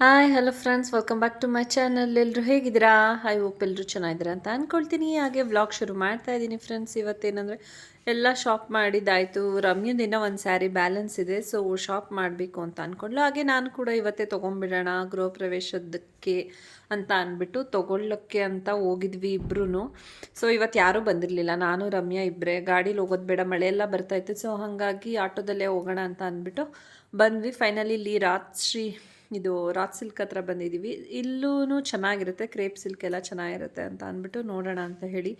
Hi hello friends welcome back to my channel ಎಲ್ಲರೂ ಹೇಗಿದ್ದೀರಾ? I hope ಎಲ್ಲರೂ ಚೆನ್ನಾಗಿದ್ದೀರಾ ಅಂತ ಅಂದ್ಕೊಳ್ತೀನಿ ಹಾಗೆ ವ್ಲಾಗ್ ಶುರು ಮಾಡ್ತಾ ಇದ್ದೀನಿ ಫ್ರೆಂಡ್ಸ್ ಇವತ್ತೇನಂದರೆ ಎಲ್ಲ ಶಾಪ್ ಮಾಡಿದ್ದಾಯಿತು. ರಮ್ಯದಿಂದ ಒಂದು ಸ್ಯಾರಿ ಬ್ಯಾಲೆನ್ಸ್ ಇದೆ ಸೊ ಶಾಪ್ ಮಾಡಬೇಕು ಅಂತ ಅಂದ್ಕೊಂಡ್ಲು ಹಾಗೆ ನಾನು ಕೂಡ ಇವತ್ತೇ ತೊಗೊಂಡ್ಬಿಡೋಣ, ಗೃಹ ಪ್ರವೇಶದಕ್ಕೆ ಅಂತ ಅಂದ್ಬಿಟ್ಟು ತೊಗೊಳ್ಳೋಕ್ಕೆ ಅಂತ ಹೋಗಿದ್ವಿ ಇಬ್ಬರೂ ಸೊ ಇವತ್ತು ಯಾರೂ ಬಂದಿರಲಿಲ್ಲ. ನಾನು, ರಮ್ಯಾ ಇಬ್ಬರೇ ಗಾಡೀಲಿ ಹೋಗೋದು ಬೇಡ, ಮಳೆ ಎಲ್ಲ ಬರ್ತಾಯಿತ್ತು ಸೊ ಹಾಗಾಗಿ ಆಟೋದಲ್ಲೇ ಹೋಗೋಣ ಅಂತ ಅಂದ್ಬಿಟ್ಟು ಬಂದ್ವಿ. ಫೈನಲಿ ಇಲ್ಲಿ ರಾತ್ರಿ ಇದು ರಾತ್ ಸಿಲ್ಕ್ ಹತ್ರ ಬಂದಿದ್ದೀವಿ ಇಲ್ಲೂ ಚೆನ್ನಾಗಿರುತ್ತೆ, ಕ್ರೇಪ್ ಸಿಲ್ಕ್ ಎಲ್ಲ ಚೆನ್ನಾಗಿರುತ್ತೆ ಅಂತ ಅಂದ್ಬಿಟ್ಟು ನೋಡೋಣ ಅಂತ ಹೇಳಿ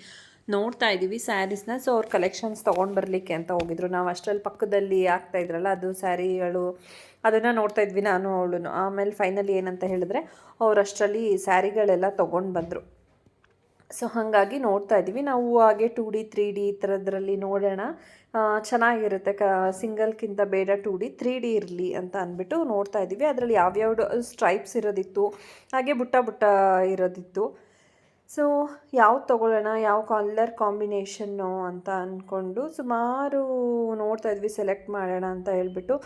ನೋಡ್ತಾ ಇದ್ದೀವಿ ಸ್ಯಾರೀಸ್ನ. ಸೊ ಅವ್ರ ಕಲೆಕ್ಷನ್ಸ್ ತೊಗೊಂಡು ಬರಲಿಕ್ಕೆ ಅಂತ ಹೋಗಿದ್ರು. ನಾವು ಅಷ್ಟರಲ್ಲಿ ಪಕ್ಕದಲ್ಲಿ ಆಗ್ತಾ ಇದ್ರಲ್ಲ, ಅದು ಸ್ಯಾರಿಗಳು, ಅದನ್ನು ನೋಡ್ತಾ ಇದ್ವಿ ನಾನು ಅವಳು ಆಮೇಲೆ ಫೈನಲಿ ಏನಂತ ಹೇಳಿದ್ರೆ, ಅವ್ರು ಅಷ್ಟರಲ್ಲಿ ಸ್ಯಾರಿಗಳೆಲ್ಲ ತೊಗೊಂಡು ಬಂದರು. ಸೊ ಹಾಗಾಗಿ ನೋಡ್ತಾ ಇದ್ದೀವಿ ನಾವು ಹಾಗೆ ಟೂ ಡಿ ತ್ರೀ ಡಿ ಈ ಥರದ್ರಲ್ಲಿ ನೋಡೋಣ. ಚೆನ್ನಾಗಿರುತ್ತೆ ಕ ಸಿಂಗಲ್ಗಿಂತ ಬೇಡ ಟು ಡಿ ತ್ರೀ ಡಿ ಇರಲಿ ಅಂತ ಅಂದ್ಬಿಟ್ಟು ನೋಡ್ತಾ ಇದ್ದೀವಿ. ಅದರಲ್ಲಿ ಯಾವ್ಯಾವ ಸ್ಟ್ರೈಪ್ಸ್ ಇರೋದಿತ್ತು, ಹಾಗೆ ಬುಟ್ಟ ಬುಟ್ಟ ಇರೋದಿತ್ತು. ಸೊ, ಯಾವ್ದು ತೊಗೊಳ್ಳೋಣ, ಯಾವ ಕಲರ್ ಕಾಂಬಿನೇಷನ್ನು ಅಂತ ಅಂದ್ಕೊಂಡು ಸುಮಾರು ನೋಡ್ತಾ ಇದ್ವಿ, ಸೆಲೆಕ್ಟ್ ಮಾಡೋಣ ಅಂತ ಹೇಳ್ಬಿಟ್ಟು.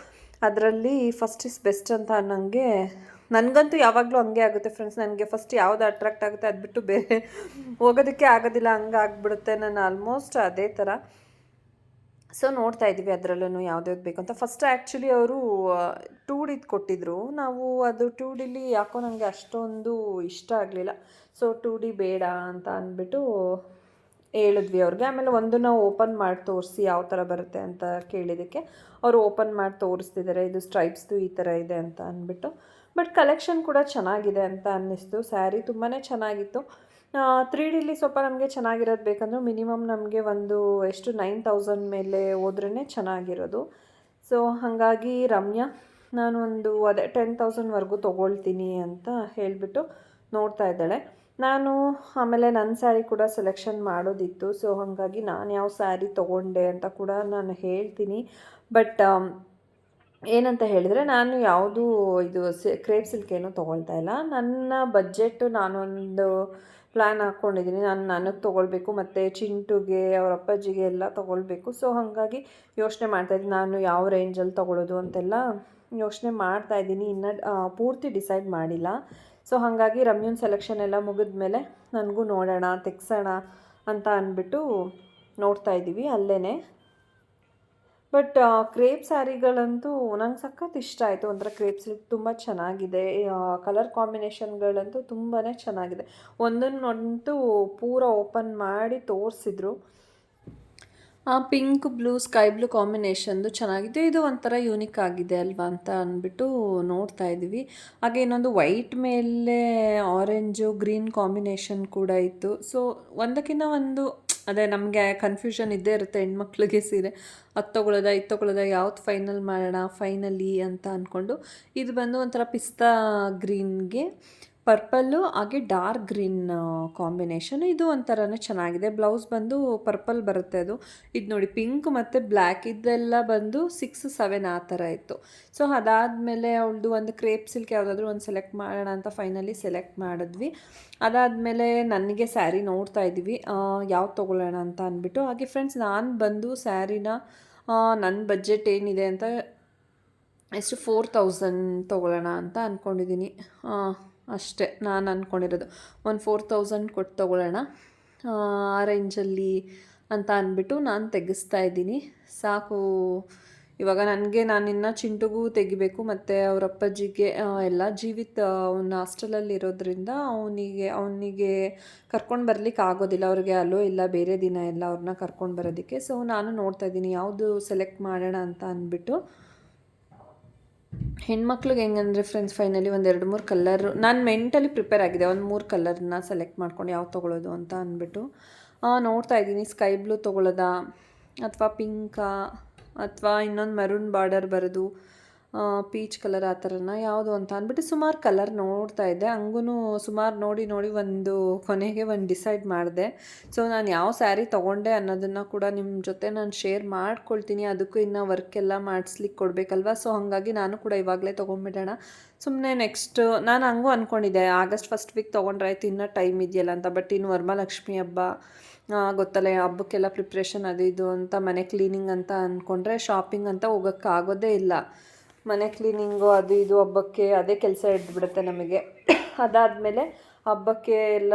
ಅದರಲ್ಲಿ ಫಸ್ಟ್ ಇಸ್ ಬೆಸ್ಟ್ ಅಂತ ನನಗೆ ನನಗಂತೂ ಯಾವಾಗಲೂ ಹಂಗೆ ಆಗುತ್ತೆ ಫ್ರೆಂಡ್ಸ್. ನನಗೆ ಫಸ್ಟ್ ಯಾವ್ದು ಅಟ್ರಾಕ್ಟ್ ಆಗುತ್ತೆ ಅದು ಬಿಟ್ಟು ಬೇರೆ ಹೋಗೋದಕ್ಕೆ ಆಗೋದಿಲ್ಲ ಹಂಗೆ ಆಗಿಬಿಡುತ್ತೆ ನಾನು ಆಲ್ಮೋಸ್ಟ್ ಅದೇ ಥರ. ಸೊ ನೋಡ್ತಾ ಇದ್ದೀವಿ ಅದರಲ್ಲೂ ಯಾವ್ದು ಬೇಕು ಅಂತ. ಫಸ್ಟ್ ಆ್ಯಕ್ಚುಲಿ ಅವರು ಟೂ ಡಿದು ಕೊಟ್ಟಿದ್ರು. ನಾವು ಅದು ಟೂ ಡಿಲಿ ಯಾಕೋ ನನಗೆ ಅಷ್ಟೊಂದು ಇಷ್ಟ ಆಗಲಿಲ್ಲ. ಸೊ ಟೂ ಡಿ ಬೇಡ ಅಂತ ಅಂದ್ಬಿಟ್ಟು ಹೇಳಿದ್ವಿ ಅವ್ರಿಗೆ. ಆಮೇಲೆ ಒಂದು ನಾವು ಓಪನ್ ಮಾಡಿ ತೋರಿಸಿ ಯಾವ ಥರ ಬರುತ್ತೆ ಅಂತ ಕೇಳಿದ್ದಕ್ಕೆ ಅವರು ಓಪನ್ ಮಾಡಿ ತೋರಿಸ್ತಿದ್ದಾರೆ ಇದು ಸ್ಟ್ರೈಪ್ಸ್ದು ಈ ಥರ ಇದೆ ಅಂತ ಅಂದ್ಬಿಟ್ಟು. ಬಟ್ ಕಲೆಕ್ಷನ್ ಕೂಡ ಚೆನ್ನಾಗಿದೆ ಅಂತ ಅನ್ನಿಸ್ತು. ಸ್ಯಾರಿ ತುಂಬಾ ಚೆನ್ನಾಗಿತ್ತು. ತ್ರೀ ಡಿಲಿ ಸ್ವಲ್ಪ ನಮಗೆ ಚೆನ್ನಾಗಿರೋದು ಬೇಕಂದ್ರೆ ಮಿನಿಮಮ್ ನಮಗೆ ಒಂದು ಎಷ್ಟು ನೈನ್ ತೌಸಂಡ್ ಮೇಲೆ ಹೋದ್ರೇ ಚೆನ್ನಾಗಿರೋದು. ಸೊ ಹಾಗಾಗಿ ರಮ್ಯಾ, ನಾನು ಒಂದು ಅದೇ ಟೆನ್ ತೌಸಂಡ್ವರೆಗೂ ತೊಗೊಳ್ತೀನಿ ಅಂತ ಹೇಳಿಬಿಟ್ಟು ನೋಡ್ತಾ ಇದ್ದಾಳೆ. ನಾನು ಆಮೇಲೆ ನನ್ನ ಸ್ಯಾರಿ ಕೂಡ ಸೆಲೆಕ್ಷನ್ ಮಾಡೋದಿತ್ತು. ಸೊ ಹಾಗಾಗಿ ನಾನು ಯಾವ ಸ್ಯಾರಿ ತೊಗೊಂಡೆ ಅಂತ ಕೂಡ ನಾನು ಹೇಳ್ತೀನಿ. ಬಟ್ ಏನಂತ ಹೇಳಿದರೆ ನಾನು ಯಾವುದು ಇದು ಸಿ ಕ್ರೇಪ್ ಸಿಲ್ಕ್ ಏನೂ ತೊಗೊಳ್ತಾ ಇಲ್ಲ. ನನ್ನ ಬಜೆಟ್ ನಾನೊಂದು ಪ್ಲ್ಯಾನ್ ಹಾಕ್ಕೊಂಡಿದ್ದೀನಿ ನಾನು ನನಗೆ ತೊಗೊಳ್ಬೇಕು ಮತ್ತು ಚಿಂಟುಗೆ ಅವ್ರ ಅಪ್ಪಾಜಿಗೆ ಎಲ್ಲ ತೊಗೊಳ್ಬೇಕು. ಸೊ ಹಾಗಾಗಿ ಯೋಚನೆ ಮಾಡ್ತಾಯಿದ್ದೀನಿ ನಾನು ಯಾವ ರೇಂಜಲ್ಲಿ ತೊಗೊಳ್ಳೋದು ಅಂತೆಲ್ಲ ಯೋಚನೆ ಮಾಡ್ತಾಯಿದ್ದೀನಿ ಇನ್ನು ಆ, ಪೂರ್ತಿ ಡಿಸೈಡ್ ಮಾಡಿಲ್ಲ. ಸೊ ಹಾಗಾಗಿ ರಮ್ಯೂನ್ ಸೆಲೆಕ್ಷನ್ ಎಲ್ಲ ಮುಗಿದ್ಮೇಲೆ ನನಗೂ ನೋಡೋಣ ತೆಗ್ಸೋಣ ಅಂತ ಅಂದ್ಬಿಟ್ಟು ನೋಡ್ತಾ ಇದ್ದೀವಿ ಅಲ್ಲೇ ಬಟ್ ಕ್ರೇಪ್ ಸ್ಯಾರಿಗಳಂತೂ ನಂಗೆ ಸಖತ್ ಇಷ್ಟ ಆಯಿತು. ಒಂಥರ ಕ್ರೇಪ್ ಸಿಲ್ಕ್ ತುಂಬ ಚೆನ್ನಾಗಿದೆ. ಕಲರ್ ಕಾಂಬಿನೇಷನ್ಗಳಂತೂ ತುಂಬಾ ಚೆನ್ನಾಗಿದೆ. ಒಂದನ್ನಂತೂ ಪೂರ ಓಪನ್ ಮಾಡಿ ತೋರಿಸಿದ್ರು. ಆ ಪಿಂಕ್ ಬ್ಲೂ ಸ್ಕೈ ಬ್ಲೂ ಕಾಂಬಿನೇಷನ್ದು ಚೆನ್ನಾಗಿದೆ. ಇದು ಒಂಥರ ಯೂನಿಕ್ ಆಗಿದೆ ಅಲ್ವಾ ಅಂತ ಅಂದ್ಬಿಟ್ಟು ನೋಡ್ತಾ ಇದ್ದೀವಿ. ಹಾಗೆ ಇನ್ನೊಂದು ವೈಟ್ ಮೇಲೆ ಆರೆಂಜು ಗ್ರೀನ್ ಕಾಂಬಿನೇಷನ್ ಕೂಡ ಇತ್ತು. ಸೊ ಒಂದಕ್ಕಿಂತ ಒಂದು ಅದೇ ನಮಗೆ ಕನ್ಫ್ಯೂಷನ್ ಇದ್ದೇ ಇರುತ್ತೆ ಹೆಣ್ಮಕ್ಳಿಗೆ ಸೀರೆ. ಅದು ತೊಗೊಳ್ಳೋದ, ಇದು ತೊಗೊಳ್ಳೋದ, ಯಾವ್ದು ಫೈನಲ್ ಮಾಡೋಣ ಫೈನಲಿ ಅಂತ ಅಂದ್ಕೊಂಡು ಇದು ಬಂದು ಒಂಥರ ಪಿಸ್ತಾ ಗ್ರೀನ್ಗೆ ಪರ್ಪಲ್ಲು, ಹಾಗೆ ಡಾರ್ಕ್ ಗ್ರೀನ್ ಕಾಂಬಿನೇಷನ್. ಇದು ಒಂಥರನೇ ಚೆನ್ನಾಗಿದೆ. ಬ್ಲೌಸ್ ಬಂದು ಪರ್ಪಲ್ ಬರುತ್ತೆ ಅದು. ಇದು ನೋಡಿ, ಪಿಂಕ್ ಮತ್ತು ಬ್ಲ್ಯಾಕ್ ಇದೆಲ್ಲ ಬಂದು ಸಿಕ್ಸ್, ಸೆವೆನ್ ಆ ಥರ ಇತ್ತು. ಸೊ, ಅದಾದಮೇಲೆ ಅವಳದು ಒಂದು ಕ್ರೇಪ್ ಸಿಲ್ಕ್ ಯಾವುದಾದ್ರೂ ಒಂದು ಸೆಲೆಕ್ಟ್ ಮಾಡೋಣ ಅಂತ ಫೈನಲಿ ಸೆಲೆಕ್ಟ್ ಮಾಡಿದ್ವಿ. ಅದಾದಮೇಲೆ ನನಗೆ ಸ್ಯಾರಿ ನೋಡ್ತಾ ಇದ್ವಿ. ಯಾವ್ದು ತೊಗೊಳ್ಳೋಣ ಅಂತ ಅಂದ್ಬಿಟ್ಟು. ಹಾಗೆ ಫ್ರೆಂಡ್ಸ್, ನಾನು ಬಂದು ಸ್ಯಾರಿನ ನನ್ನ ಬಜೆಟ್ ಏನಿದೆ ಅಂತ, ಎಷ್ಟು, ಫೋರ್ ತೌಸಂಡ್ ತೊಗೊಳ್ಳೋಣ ಅಂತ ಅಂದ್ಕೊಂಡಿದ್ದೀನಿ ಅಷ್ಟೇ ನಾನು ಅಂದ್ಕೊಂಡಿರೋದು ಒಂದು ಫೋರ್ ತೌಸಂಡ್ ಕೊಟ್ಟು ತೊಗೊಳ್ಳೋಣ. ಆ ರೇಂಜಲ್ಲಿ ಅಂತ ಅಂದ್ಬಿಟ್ಟು ನಾನು ತೆಗೆಸ್ತಾ ಇದ್ದೀನಿ. ಸಾಕು. ಇವಾಗ ನನಗೆ ನಾನಿನ್ನು ಚಿಂಟುಗೂ ತೆಗಿಬೇಕು, ಮತ್ತು ಅವ್ರ ಅಪ್ಪಾಜಿಗೆ ಎಲ್ಲ ಜೀವಿತ ಅವನ ಹಾಸ್ಟೆಲಲ್ಲಿ ಇರೋದ್ರಿಂದ ಅವನಿಗೆ ಅವನಿಗೆ ಕರ್ಕೊಂಡು ಬರಲಿಕ್ಕೆ ಆಗೋದಿಲ್ಲ. ಅವ್ರಿಗೆ ಅಲ್ಲೋ ಇಲ್ಲ, ಬೇರೆ ದಿನ ಎಲ್ಲ ಅವ್ರನ್ನ ಕರ್ಕೊಂಡು ಬರೋದಕ್ಕೆ. ಸೊ ನಾನು ನೋಡ್ತಾ ಇದ್ದೀನಿ, ಯಾವುದು ಸೆಲೆಕ್ಟ್ ಮಾಡೋಣ ಅಂತ ಅಂದ್ಬಿಟ್ಟು ಹೆಣ್ಮಕ್ಳಿಗೆ ಹೆಂಗಂದ್ರೆ ಫ್ರೆಂಡ್ಸ್ ಫೈನಲಿ ಒಂದು ಎರಡು ಮೂರು ಕಲರ್ ನಾನು ಮೆಂಟಲಿ ಪ್ರಿಪೇರ್ ಆಗಿದೆ. ಒಂದು ಮೂರು ಕಲರ್ನ ಸೆಲೆಕ್ಟ್ ಮಾಡ್ಕೊಂಡು ಯಾವ ತೊಗೊಳ್ಳೋದು ಅಂತ ಅಂದ್ಬಿಟ್ಟು ನೋಡ್ತಾ ಇದ್ದೀನಿ. ಸ್ಕೈ ಬ್ಲೂ ತೊಗೊಳ್ಳೋದಾ? ಅಥವಾ ಪಿಂಕಾ ಅಥವಾ ಇನ್ನೊಂದು ಮರೂನ್ ಬಾರ್ಡರ್ ಬರೋದು? ಪೀಚ್ ಕಲರ್ ಆ ಥರನ ಯಾವುದು ಅಂತ ಅಂದ್ಬಿಟ್ಟು ಸುಮಾರು ಕಲರ್ ನೋಡ್ತಾ ಇದ್ದೆ. ಹಂಗೂ ಸುಮಾರು ನೋಡಿ ನೋಡಿ ಒಂದು ಕೊನೆಗೆ ಒಂದು ಡಿಸೈಡ್ ಮಾಡಿದೆ. ಸೊ ನಾನು ಯಾವ ಸ್ಯಾರಿ ತೊಗೊಂಡೆ ಅನ್ನೋದನ್ನು ಕೂಡ ನಿಮ್ಮ ಜೊತೆ ನಾನು ಶೇರ್ ಮಾಡ್ಕೊಳ್ತೀನಿ. ಅದಕ್ಕೂ ಇನ್ನು ವರ್ಕ್ ಎಲ್ಲ ಮಾಡಿಸ್ಲಿಕ್ಕೆ ಕೊಡಬೇಕಲ್ವಾ? ಸೊ ಹಾಗಾಗಿ ನಾನು ಕೂಡ ಇವಾಗಲೇ ತೊಗೊಂಡ್ಬಿಡೋಣ. ಸುಮ್ಮನೆ ನೆಕ್ಸ್ಟ್ ನಾನು ಹಂಗೂ ಅಂದ್ಕೊಂಡಿದ್ದೆ ಆಗಸ್ಟ್ ಫಸ್ಟ್ ವೀಕ್ ತೊಗೊಂಡ್ರಾಯ್ತು ಇನ್ನೂ ಟೈಮ್ ಇದೆಯಲ್ಲ ಅಂತ. ಬಟ್ ಇನ್ನು ವರಮಹಾಲಕ್ಷ್ಮಿ ಹಬ್ಬ ಗೊತ್ತಲ್ಲ ಹಬ್ಬಕ್ಕೆಲ್ಲ ಪ್ರಿಪ್ರೇಷನ್ ಅದು ಇದು ಅಂತ, ಮನೆ ಕ್ಲೀನಿಂಗ್ ಅಂತ ಅಂದ್ಕೊಂಡ್ರೆ ಶಾಪಿಂಗ್ ಅಂತ ಹೋಗೋಕ್ಕಾಗೋದೇ ಇಲ್ಲ. ಮನೆ ಕ್ಲೀನಿಂಗು ಅದು ಇದು ಹಬ್ಬಕ್ಕೆ ಅದೇ ಕೆಲಸ ಹಿಡ್ದುಬಿಡುತ್ತೆ ನಮಗೆ. ಅದಾದಮೇಲೆ ಹಬ್ಬಕ್ಕೆ ಎಲ್ಲ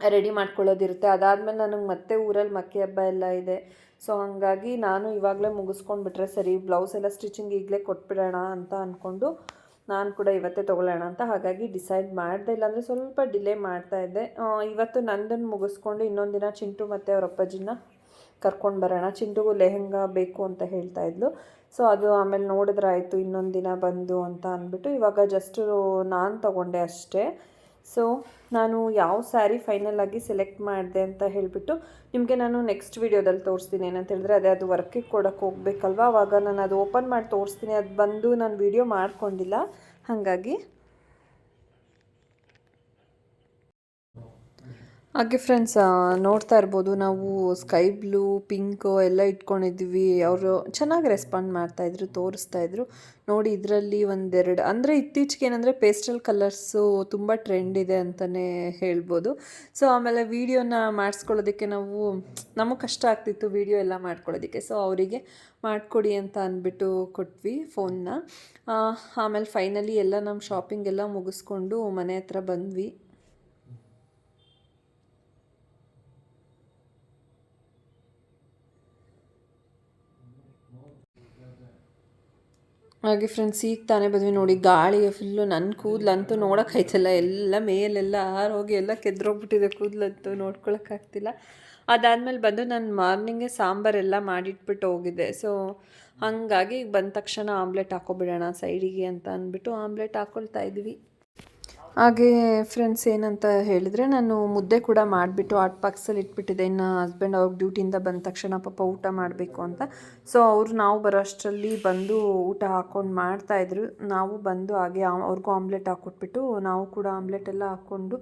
ರೆಡಿ ಮಾಡ್ಕೊಳ್ಳೋದಿರುತ್ತೆ. ಅದಾದಮೇಲೆ ನನಗೆ ಮತ್ತೆ ಊರಲ್ಲಿ ಮಕ್ಕಿ ಹಬ್ಬ ಎಲ್ಲ ಇದೆ. ಸೊ ಹಾಗಾಗಿ ನಾನು ಇವಾಗಲೇ ಮುಗಿಸ್ಕೊಂಡ್ಬಿಟ್ರೆ ಸರಿ ಬ್ಲೌಸ್ ಎಲ್ಲ ಸ್ಟಿಚಿಂಗ್ ಈಗಲೇ ಕೊಟ್ಬಿಡೋಣ ಅಂತ ಅಂದ್ಕೊಂಡು ನಾನು ಕೂಡ ಇವತ್ತೇ ತೊಗೊಳ್ಳೋಣ ಅಂತ ಹಾಗಾಗಿ ಡಿಸೈಡ್ ಮಾಡಿದೆ. ಇಲ್ಲಾಂದರೆ ಸ್ವಲ್ಪ ಡಿಲೇ ಮಾಡ್ತಾ ಇದ್ದೆ. ಇವತ್ತು ನಂದನ್ನು ಮುಗಿಸ್ಕೊಂಡು ಇನ್ನೊಂದು ದಿನ ಚಿಂಟು ಮತ್ತು ಅವ್ರ ಅಪ್ಪಾಜಿನ ಕರ್ಕೊಂಡು ಬರೋಣ. ಚಿಂಟುಗೂ ಲೆಹೆಂಗಾ ಬೇಕು ಅಂತ ಹೇಳ್ತಾ ಇದ್ಲು. ಸೊ ಅದು ಆಮೇಲೆ ನೋಡಿದ್ರೆ ಆಯಿತು, ಇನ್ನೊಂದು ದಿನ ಬಂದು ಅಂತ ಅಂದ್ಬಿಟ್ಟು ಇವಾಗ ಜಸ್ಟು ನಾನು ತಗೊಂಡೆ ಅಷ್ಟೇ. ಸೊ ನಾನು ಯಾವ ಸ್ಯಾರಿ ಫೈನಲ್ ಆಗಿ ಸೆಲೆಕ್ಟ್ ಮಾಡಿದೆ ಅಂತ ಹೇಳಿಬಿಟ್ಟು ನಿಮಗೆ ನಾನು ನೆಕ್ಸ್ಟ್ ವೀಡಿಯೋದಲ್ಲಿ ತೋರಿಸ್ತೀನಿ. ಏನಂತ ಹೇಳಿದ್ರೆ ಅದೇ ಅದು ವರ್ಕಿಗೆ ಕೊಡೋಕ್ಕೆ ಹೋಗ್ಬೇಕಲ್ವ? ಆವಾಗ ನಾನು ಅದು ಓಪನ್ ಮಾಡಿ ತೋರಿಸ್ತೀನಿ. ಅದು ಬಂದು ನಾನು ವೀಡಿಯೋ ಮಾಡ್ಕೊಂಡಿಲ್ಲ. ಹಾಗಾಗಿ ಹಾಗೆ ಫ್ರೆಂಡ್ಸ್ ನೋಡ್ತಾ ಇರ್ಬೋದು. ನಾವು ಸ್ಕೈ ಬ್ಲೂ ಪಿಂಕು ಎಲ್ಲ ಇಟ್ಕೊಂಡಿದ್ವಿ. ಅವರು ಚೆನ್ನಾಗಿ ರೆಸ್ಪಾಂಡ್ ಮಾಡ್ತಾಯಿದ್ರು ತೋರಿಸ್ತಾಯಿದ್ರು ನೋಡಿ, ಇದರಲ್ಲಿ ಒಂದೆರಡು, ಅಂದರೆ ಇತ್ತೀಚೆಗೆ ಏನಂದರೆ ಪೇಸ್ಟಲ್ ಕಲರ್ಸು ತುಂಬ ಟ್ರೆಂಡ್ ಇದೆ ಅಂತಲೇ ಹೇಳ್ಬೋದು. ಸೊ ಆಮೇಲೆ ವೀಡಿಯೋನ ಮಾಡಿಸ್ಕೊಳ್ಳೋದಕ್ಕೆ ನಾವು, ನಮಗೆ ಕಷ್ಟ ಆಗ್ತಿತ್ತು ವೀಡಿಯೋ ಎಲ್ಲ ಮಾಡ್ಕೊಳ್ಳೋದಕ್ಕೆ. ಸೊ ಅವರಿಗೆ ಮಾಡಿಕೊಡಿ ಅಂತ ಅಂದ್ಬಿಟ್ಟು ಕೊಟ್ವಿ ಫೋನ್ನ ಆಮೇಲೆ ಫೈನಲಿ ಎಲ್ಲ ನಮ್ಮ ಶಾಪಿಂಗ್ ಎಲ್ಲ ಮುಗಿಸ್ಕೊಂಡು ಮನೆ ಹತ್ರ ಬಂದ್ವಿ. ಹಾಗೆ ಫ್ರೆಂಡ್ಸ್ ಈಗ ತಾನೇ ಬಂದ್ವಿ ನೋಡಿ. ಗಾಳಿಗೆ ಫುಲ್ಲು ನನ್ನ ಕೂದಲಂತೂ ನೋಡೋಕ್ಕಾಯ್ತಲ್ಲ ಎಲ್ಲ ಮೇಲೆಲ್ಲ ಆರೋಗಿ ಎಲ್ಲ ಕೆದ್ರೋಗ್ಬಿಟ್ಟಿದೆ ಕೂದಲಂತೂ ನೋಡ್ಕೊಳಕ್ಕಾಗ್ತಿಲ್ಲ ಅದಾದಮೇಲೆ ಬಂದು ನಾನು ಮಾರ್ನಿಂಗೇ ಸಾಂಬಾರೆಲ್ಲ ಮಾಡಿಟ್ಬಿಟ್ಟು ಹೋಗಿದ್ದೆ. ಸೊ ಹಾಗಾಗಿ ಬಂದ ತಕ್ಷಣ ಆಮ್ಲೆಟ್ ಹಾಕೊಬಿಡೋಣ ಸೈಡಿಗೆ ಅಂತ ಅಂದ್ಬಿಟ್ಟು ಆಮ್ಲೆಟ್ ಹಾಕ್ಕೊಳ್ತಾ ಇದ್ವಿ. ಹಾಗೆ ಫ್ರೆಂಡ್ಸ್ ಏನಂತ ಹೇಳಿದರೆ ನಾನು ಮುದ್ದೆ ಕೂಡ ಮಾಡಿಬಿಟ್ಟು ಆಟ್ ಪಾಕ್ಸಲ್ಲಿ ಇಟ್ಬಿಟ್ಟಿದ್ದೆ. ಇನ್ನು ಹಸ್ಬೆಂಡ್ ಅವ್ರ ಡ್ಯೂಟಿಯಿಂದ ಬಂದ ತಕ್ಷಣ ಪಾಪ ಊಟ ಮಾಡಬೇಕು ಅಂತ. ಸೊ ಅವರು ನಾವು ಬರೋ ಅಷ್ಟರಲ್ಲಿ ಬಂದು ಊಟ ಹಾಕ್ಕೊಂಡು ಮಾಡ್ತಾಯಿದ್ರು ನಾವು ಬಂದು ಹಾಗೆ ಅವ್ರಿಗೂ ಆಮ್ಲೆಟ್ ಹಾಕ್ಕೊಟ್ಬಿಟ್ಟು ನಾವು ಕೂಡ ಆಮ್ಲೆಟ್ ಎಲ್ಲ ಹಾಕ್ಕೊಂಡು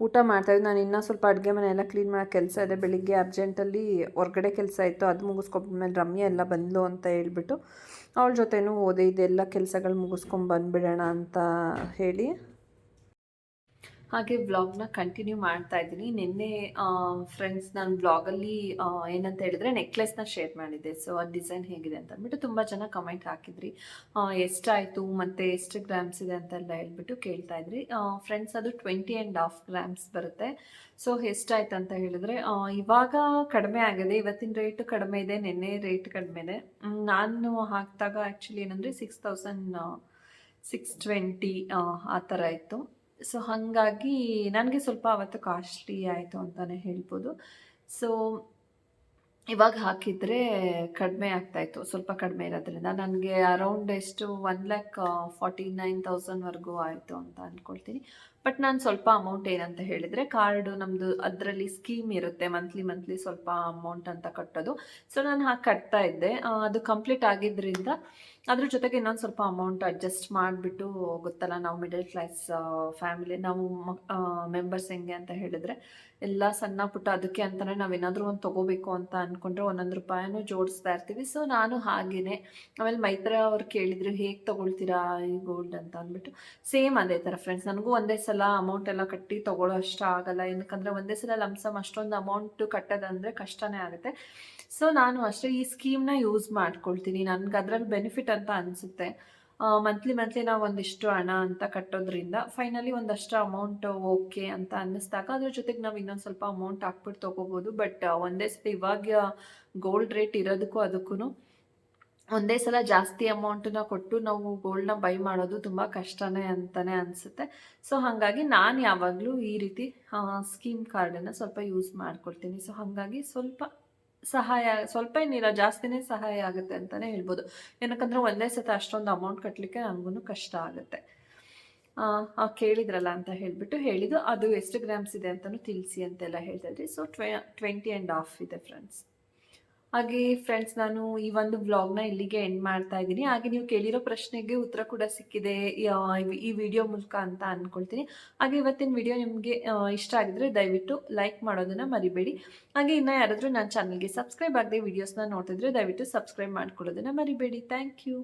ಊಟ ಮಾಡ್ತಾಯಿದ್ವಿ ನಾನು ಇನ್ನೂ ಸ್ವಲ್ಪ ಅಡುಗೆ ಮನೆ ಎಲ್ಲ ಕ್ಲೀನ್ ಮಾಡೋ ಕೆಲಸ ಇದೆ. ಬೆಳಿಗ್ಗೆ ಅರ್ಜೆಂಟಲ್ಲಿ ಹೊರಗಡೆ ಕೆಲಸ ಇತ್ತು. ಅದು ಮುಗಿಸ್ಕೊಂಡ್ಮೇಲೆ ರಮ್ಯ ಎಲ್ಲ ಬಂದಳು ಅಂತ ಹೇಳ್ಬಿಟ್ಟು, ಅವಳ ಜೊತೆನೂ ಹೋದೆ. ಇದೆಲ್ಲ ಕೆಲಸಗಳು ಮುಗಿಸ್ಕೊಂಡು ಬಂದುಬಿಡೋಣ ಅಂತ ಹೇಳಿ. ಹಾಗೆ ವ್ಲಾಗ್ನ ಕಂಟಿನ್ಯೂ ಮಾಡ್ತಾ ಇದ್ದೀನಿ. ನಿನ್ನೆ ಫ್ರೆಂಡ್ಸ್ ನಾನು ವ್ಲಾಗಲ್ಲಿ ಏನಂತ ಹೇಳಿದ್ರೆ ನೆಕ್ಲೆಸ್ನ ಶೇರ್ ಮಾಡಿದ್ದೆ. ಸೊ ಆ ಡಿಸೈನ್ ಹೇಗಿದೆ ಅಂತ ಅಂದ್ಬಿಟ್ಟು ತುಂಬ ಜನ ಕಮೆಂಟ್ ಹಾಕಿದ್ರಿ. ಎಷ್ಟಾಯಿತು ಮತ್ತು ಎಷ್ಟು ಗ್ರಾಮ್ಸ್ ಇದೆ ಅಂತೆಲ್ಲ ಹೇಳ್ಬಿಟ್ಟು ಕೇಳ್ತಾ ಇದ್ರಿ. ಫ್ರೆಂಡ್ಸ್ ಅದು ಟ್ವೆಂಟಿ ಆ್ಯಂಡ್ ಹಾಫ್ ಗ್ರಾಮ್ಸ್ ಬರುತ್ತೆ. ಸೊ ಎಷ್ಟಾಯ್ತು ಅಂತ ಹೇಳಿದ್ರೆ ಇವಾಗ ಕಡಿಮೆ ಆಗಿದೆ. ಇವತ್ತಿನ ರೇಟ್ ಕಡಿಮೆ ಇದೆ, ನಿನ್ನೆ ರೇಟ್ ಕಡಿಮೆ ಇದೆ. ನಾನು ಹಾಕಿದಾಗ ಆ್ಯಕ್ಚುಲಿ ಏನಂದರೆ ಸಿಕ್ಸ್ ತೌಸಂಡ್ ಸಿಕ್ಸ್ ಟ್ವೆಂಟಿ ಆ ಥರ ಇತ್ತು. ಸೊ ಹಾಗಾಗಿ ನನಗೆ ಸ್ವಲ್ಪ ಅವತ್ತು ಕಾಸ್ಟ್ಲಿ ಆಯಿತು ಅಂತಲೇ ಹೇಳ್ಬೋದು. ಸೊ ಇವಾಗ ಹಾಕಿದರೆ ಕಡಿಮೆ ಆಗ್ತಾಯಿತ್ತು ಸ್ವಲ್ಪ ಕಡಿಮೆ ಇರೋದ್ರಿಂದ. ನನಗೆ ಅರೌಂಡ್ ಎಷ್ಟು ಒನ್ ಲ್ಯಾಕ್ ಫಾರ್ಟಿ ನೈನ್ ತೌಸಂಡ್ವರೆಗೂ ಆಯಿತು ಅಂತ ಅಂದ್ಕೊಳ್ತೀನಿ ಬಟ್ ನಾನು ಸ್ವಲ್ಪ ಅಮೌಂಟ್ ಏನಂತ ಹೇಳಿದರೆ ಕಾರ್ಡು ನಮ್ಮದು ಅದರಲ್ಲಿ ಸ್ಕೀಮ್ ಇರುತ್ತೆ ಮಂತ್ಲಿ ಮಂತ್ಲಿ ಸ್ವಲ್ಪ ಅಮೌಂಟ್ ಅಂತ ಕಟ್ಟೋದು. ಸೊ ನಾನು ಹಾಗೆ ಕಟ್ತಾ ಇದ್ದೆ. ಅದು ಕಂಪ್ಲೀಟ್ ಆಗಿದ್ದರಿಂದ ಅದ್ರ ಜೊತೆಗೆ ಇನ್ನೊಂದು ಸ್ವಲ್ಪ ಅಮೌಂಟ್ ಅಡ್ಜಸ್ಟ್ ಮಾಡಿಬಿಟ್ಟು ಗೊತ್ತಲ್ಲ, ನಾವು ಮಿಡಲ್ ಕ್ಲಾಸ್ ಫ್ಯಾಮಿಲಿ ನಾವು ಮೆಂಬರ್ಸ್ ಹೆಂಗೆ ಅಂತ ಹೇಳಿದರೆ, ಎಲ್ಲ ಸಣ್ಣ ಪುಟ್ಟ ಅದಕ್ಕೆ ಅಂತಲೇ ನಾವೇನಾದರೂ ಒಂದು ತೊಗೋಬೇಕು ಅಂತ ಅಂದ್ಕೊಂಡ್ರೆ ಒಂದೊಂದು ರೂಪಾಯಿನೂ ಜೋಡಿಸ್ತಾ ಇರ್ತೀವಿ. ಸೊ ನಾನು ಹಾಗೇನೆ. ಆಮೇಲೆ ಮೈತ್ರ ಅವ್ರು ಕೇಳಿದ್ರು, ಹೇಗೆ ತೊಗೊಳ್ತೀರಾ ಈ ಗೋಲ್ಡ್ ಅಂತ? ಅಂದ್ಬಿಟ್ಟು. ಸೇಮ್ ಅದೇ ಥರ ಫ್ರೆಂಡ್ಸ್ ನನಗೂ ಒಂದೇ ಸಲ ಅಮೌಂಟ್ ಎಲ್ಲ ಕಟ್ಟಿ ತೊಗೊಳ್ಳೋ ಅಷ್ಟು ಆಗಲ್ಲ. ಏನಕ್ಕಂದರೆ ಒಂದೇ ಸಲ ಲಮ್ಸಮ್ ಅಷ್ಟೊಂದು ಅಮೌಂಟು ಕಟ್ಟೋದಂದರೆ ಕಷ್ಟನೇ ಆಗುತ್ತೆ. ಸೊ ನಾನು ಅಷ್ಟೇ ಈ ಸ್ಕೀಮ್ನ ಯೂಸ್ ಮಾಡ್ಕೊಳ್ತೀನಿ. ನನಗೆ ಅದರಲ್ಲಿ ಬೆನಿಫಿಟ್ ಅಂತ ಅನಿಸುತ್ತೆ. ಮಂತ್ಲಿ ಮಂತ್ಲಿ ನಾವು ಒಂದಿಷ್ಟು ಹಣ ಅಂತ ಕಟ್ಟೋದ್ರಿಂದ ಫೈನಲಿ ಒಂದಷ್ಟು ಅಮೌಂಟ್ ಓಕೆ ಅಂತ ಅನ್ನಿಸ್ದಾಗ ಅದ್ರ ಜೊತೆಗೆ ನಾವು ಇನ್ನೊಂದು ಸ್ವಲ್ಪ ಅಮೌಂಟ್ ಹಾಕ್ಬಿಟ್ಟು ತೊಗೋಬೋದು. ಬಟ್ ಒಂದೇ ಸಲ ಇವಾಗ ಗೋಲ್ಡ್ ರೇಟ್ ಇರೋದಕ್ಕೂ ಅದಕ್ಕೂ ಒಂದೇ ಸಲ ಜಾಸ್ತಿ ಅಮೌಂಟನ್ನ ಕೊಟ್ಟು ನಾವು ಗೋಲ್ಡ್ನ ಬೈ ಮಾಡೋದು ತುಂಬ ಕಷ್ಟನೇ ಅಂತಲೇ ಅನಿಸುತ್ತೆ. ಸೊ ಹಾಗಾಗಿ ನಾನು ಯಾವಾಗಲೂ ಈ ರೀತಿ ಸ್ಕೀಮ್ ಕಾರ್ಡನ್ನು ಸ್ವಲ್ಪ ಯೂಸ್ ಮಾಡ್ಕೊಳ್ತೀನಿ. ಸೊ ಹಾಗಾಗಿ ಸ್ವಲ್ಪ ಸಹಾಯ, ಸ್ವಲ್ಪ ಏನಿಲ್ಲ, ಜಾಸ್ತಿನೇ ಸಹಾಯ ಆಗುತ್ತೆ ಅಂತಲೇ ಹೇಳ್ಬೋದು. ಏನಕ್ಕಂದ್ರೆ ಒಂದೇ ಸತ ಅಷ್ಟೊಂದು ಅಮೌಂಟ್ ಕಟ್ಟಲಿಕ್ಕೆ ನನಗೂ ಕಷ್ಟ ಆಗುತ್ತೆ. ಕೇಳಿದ್ರಲ್ಲ ಅಂತ ಹೇಳಿಬಿಟ್ಟು ಹೇಳಿದ್ದು, ಅದು ಎಷ್ಟು ಗ್ರಾಮ್ಸ್ ಇದೆ ಅಂತಲೂ ತಿಳಿಸಿ ಅಂತೆಲ್ಲ ಹೇಳ್ತಾ ಇದ್ರಿ. ಸೊ ಟ್ವೆ ಟ್ವೆಂಟಿ ಆ್ಯಂಡ್ ಹಾಫ್ ಇದೆ ಫ್ರೆಂಡ್ಸ್ ಹಾಗೆ ಫ್ರೆಂಡ್ಸ್ ನಾನು ಈ ಒಂದು ವ್ಲಾಗ್ನ ಇಲ್ಲಿಗೆ ಎಂಡ್ ಮಾಡ್ತಾ ಇದ್ದೀನಿ. ಹಾಗೆ ನೀವು ಕೇಳಿರೋ ಪ್ರಶ್ನೆಗೆ ಉತ್ತರ ಕೂಡ ಸಿಕ್ಕಿದೆ, ಈ ವಿಡಿಯೋ ಮೂಲಕ ಅಂತ ಅಂದ್ಕೊಳ್ತೀನಿ ಹಾಗೆ ಇವತ್ತಿನ ವಿಡಿಯೋ ನಿಮಗೆ ಇಷ್ಟ ಆಗಿದ್ರೆ ದಯವಿಟ್ಟು ಲೈಕ್ ಮಾಡೋದನ್ನು ಮರಿಬೇಡಿ. ಹಾಗೆ ಇನ್ನು ಯಾರಾದರೂ ನನ್ನ ಚಾನಲ್ಗೆ ಸಬ್ಸ್ಕ್ರೈಬ್ ಆಗದೆ ವೀಡಿಯೋಸ್ನ ನೋಡ್ತಿದ್ರೆ ದಯವಿಟ್ಟು ಸಬ್ಸ್ಕ್ರೈಬ್ ಮಾಡ್ಕೊಳ್ಳೋದನ್ನು ಮರಿಬೇಡಿ. Thank you